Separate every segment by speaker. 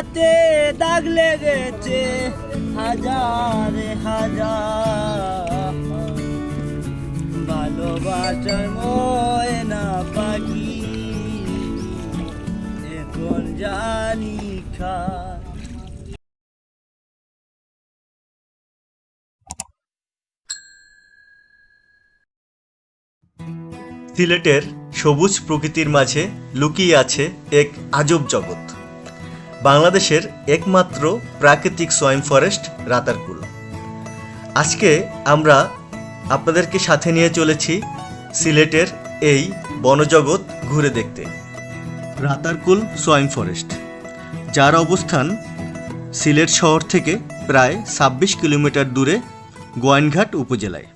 Speaker 1: কলিজাতে দাগ লেগেছে হাজার হাজার। ভালোবাসার ময়না পাখি, এখন জানি খা
Speaker 2: সিলেটের সবুজ প্রকৃতির মাঝে লুকিয়ে আছে এক আজব জগৎ। বাংলাদেশের একমাত্র প্রাকৃতিক সোয়াইম ফরেস্ট রাতারকুল। আজকে আমরা আপনাদেরকে সাথে নিয়ে চলেছি সিলেটের এই বনজগৎ ঘুরে দেখতে। রাতারকুল সোয়াইম ফরেস্ট, যার অবস্থান সিলেট শহর থেকে প্রায় ছাব্বিশ কিলোমিটার দূরে গোয়াইনঘাট উপজেলায়।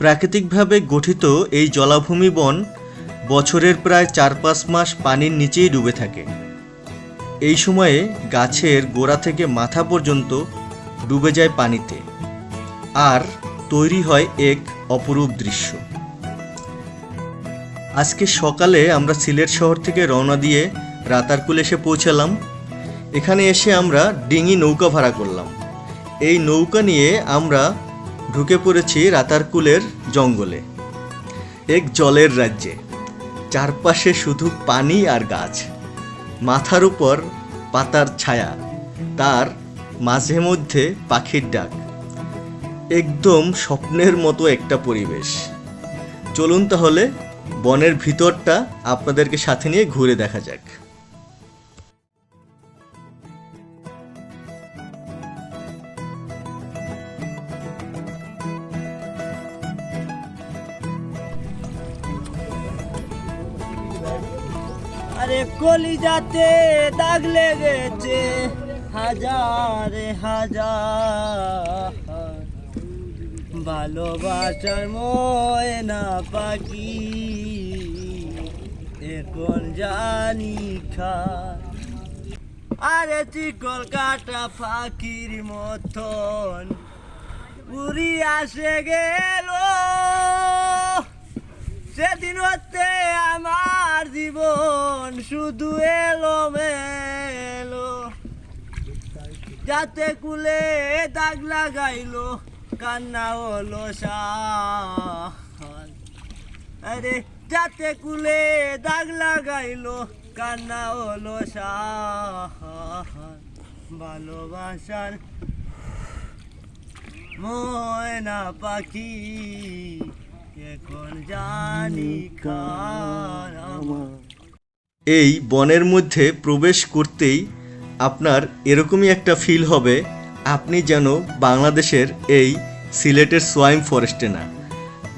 Speaker 2: প্রাকৃতিকভাবে গঠিত এই জলাভূমি বন বছরের প্রায় চার পাঁচ মাস পানির নিচেই ডুবে থাকে। এই সময়ে গাছের গোড়া থেকে মাথা পর্যন্ত ডুবে যায় পানিতে, আর তৈরি হয় এক অপরূপ দৃশ্য। আজকে সকালে আমরা সিলেট শহর থেকে রওনা দিয়ে রাতারকুল এসে পৌঁছালাম। এখানে এসে আমরা ডিঙি নৌকা ভাড়া করলাম। এই নৌকা নিয়ে আমরা ঢুকে পড়েছি রাতারকুলের জঙ্গলে, এক জলের রাজ্যে। চারপাশে শুধু পানি আর গাছ। মাথার উপর পাতার ছায়া, তার মাঝে মধ্যে পাখির ডাক। একদম স্বপ্নের মতো একটা পরিবেশ। চলুন তাহলে বনের ভিতরটা আপনাদেরকে সাথে নিয়ে ঘুরে দেখা যাক।
Speaker 1: কলিজাতে দাগ লেগেছে। হাজার হাজার। ভালোবাসার ময়না পাখি এখন জানি খা আরে চিকল কাটা পাখির মতন উড়ি আসে গেল। সেদিন হতে আমার জীবন শুধু এলো মেলো যাতে কুলে দাগ লাগাইলো, কান্না হলো আরে, যাতে কুলে দাগ লাগাইলো, কান্না হলো ভালোবাসার ময়না পাখি
Speaker 2: এই বনের মধ্যে প্রবেশ করতেই আপনার এরকমই একটা ফিল হবে, আপনি যেন বাংলাদেশের এই সিলেটের সোয়াইম ফরেস্টে না,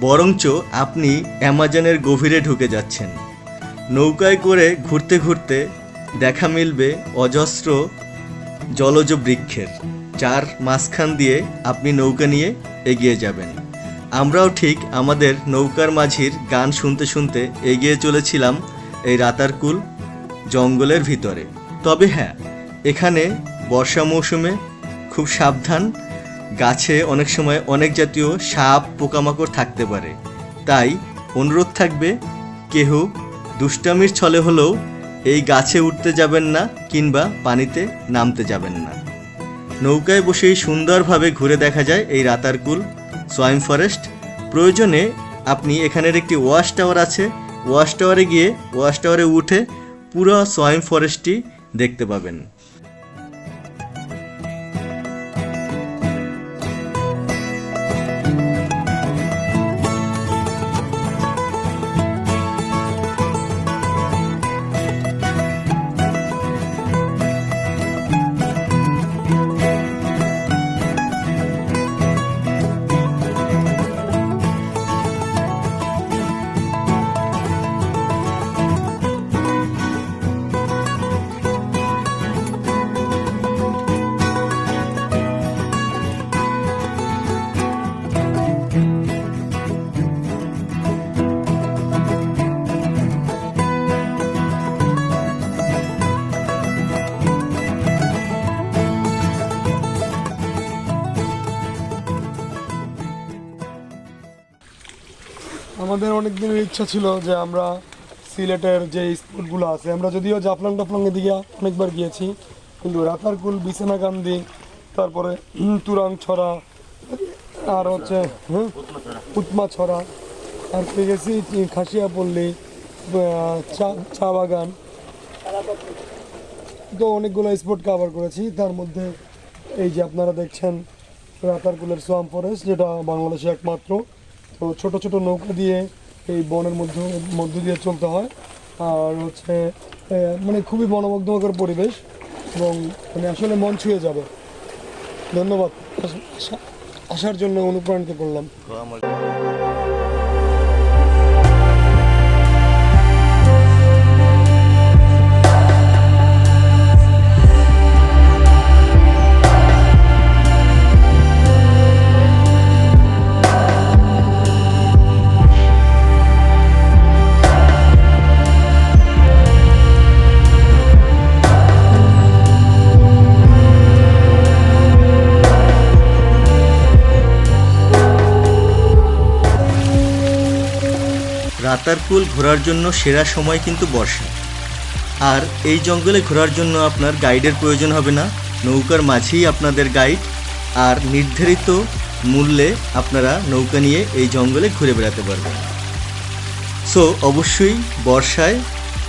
Speaker 2: বরঞ্চ আপনি অ্যামাজনের গভীরে ঢুকে যাচ্ছেন। নৌকায় করে ঘুরতে ঘুরতে দেখা মিলবে অজস্র জলজ বৃক্ষের, যার মাঝখান দিয়ে আপনি নৌকা নিয়ে এগিয়ে যাবেন। আমরাও ঠিক আমাদের নৌকার মাঝির গান শুনতে শুনতে এগিয়ে চলেছিলাম এই রাতারকুল জঙ্গলের ভিতরে। তবে হ্যাঁ এখানে বর্ষা মৌসুমে খুব সাবধান, গাছে অনেক সময় অনেক জাতীয় সাপ, পোকামাকড় থাকতে পারে। তাই অনুরোধ থাকবে, কেহ দুষ্টামির ছলে হলেও এই গাছে উঠতে যাবেন না কিংবা পানিতে নামতে যাবেন না। নৌকায় বসেই সুন্দরভাবে ঘুরে দেখা যায় এই রাতারকুল সোয়াইম ফরেস্ট। প্রয়োজনে আপনি এখানের একটি ওয়াশ টাওয়ার আছে। ওয়াশ টাওয়ারে গিয়ে, ওয়াশ টাওয়ারে উঠে পুরো সোয়াইম ফরেস্টটি দেখতে পাবেন।
Speaker 3: আমাদের অনেক দিনের ইচ্ছা ছিল যে আমরা সিলেটের যে স্পটগুলো আছে, আমরা যদিও জাফলং টাফলংয়ের দিকে অনেকবার গিয়েছি, কিন্তু রাতারকুল, বিছানা বিছানাকান্দি তারপরে তুরাং ছড়া, আর হচ্ছে উৎমা ছড়া, আর পেয়ে গেছি খাসিয়াপল্লী চা চা বাগান। তো অনেকগুলো স্পট কভার করেছি, তার মধ্যে এই যে আপনারা দেখছেন রাতারকুলের সোয়াম ফরেস্ট যেটা বাংলাদেশে একমাত্র। তো ছোট ছোট নৌকা দিয়ে এই বনের মধ্য মধ্য দিয়ে চলতে হয়। আর হচ্ছে মানে খুবই মনোমুগ্ধকর পরিবেশ এবং মানে আসলে মন ছুঁয়ে যাবে। ধন্যবাদ। আসার জন্য অনুপ্রাণিত করলাম।
Speaker 2: রাতারকুল ঘোরার জন্য সেরা সময় কিন্তু বর্ষা। আর এই জঙ্গলে ঘোরার জন্য আপনার গাইডের প্রয়োজন হবে না। নৌকার মাঝেই আপনাদের গাইড আর নির্ধারিত মূল্যে আপনারা নৌকা নিয়ে এই জঙ্গলে ঘুরে বেড়াতে পারবেন। সো অবশ্যই বর্ষায়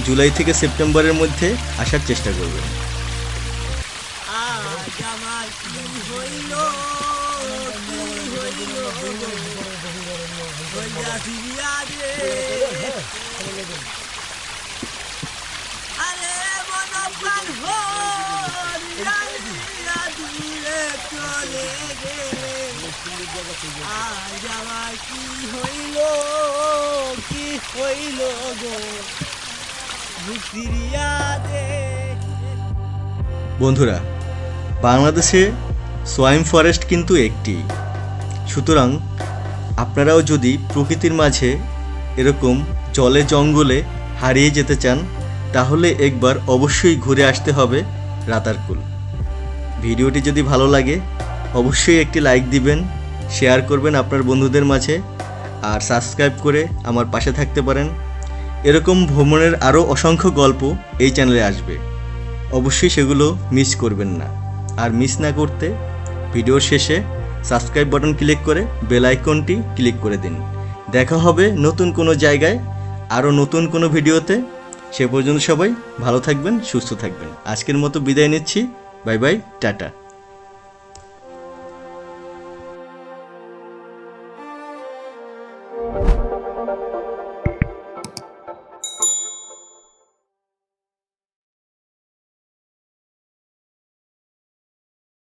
Speaker 2: জুলাই থেকে সেপ্টেম্বরের মধ্যে আসার চেষ্টা করবেন।
Speaker 1: আরে প্রাণ হরিয়া দিয়া দূরে চলে গেলে। আজ আমার কি হইল কি হইল গো? ফিরিয়া দে
Speaker 2: বন্ধুরা বাংলাদেশে সোয়াইম ফরেস্ট কিন্তু একটি। সুতরাং আপনারাও যদি প্রকৃতির মাঝে এরকম জলে জঙ্গলে হারিয়ে যেতে চান, তাহলে একবার অবশ্যই ঘুরে আসতে হবে রাতারকুল। ভিডিওটি যদি ভালো লাগে, অবশ্যই একটি লাইক দিবেন, শেয়ার করবেন আপনার বন্ধুদের মাঝে, আর সাবস্ক্রাইব করে আমার পাশে থাকতে পারেন। এরকম ভ্রমণের আরও অসংখ্য গল্প এই চ্যানেলে আসবে। অবশ্যই সেগুলো মিস করবেন না। আর মিস না করতে ভিডিওর শেষে সাবস্ক্রাইব বাটন ক্লিক করে বেল আইকনটি ক্লিক করে দিন। দেখা হবে নতুন কোনো জায়গায়, আরও নতুন কোনো ভিডিওতে। সে পর্যন্ত সবাই ভালো থাকবেন, সুস্থ থাকবেন। আজকের মতো বিদায় নিচ্ছি। Bye bye, tata.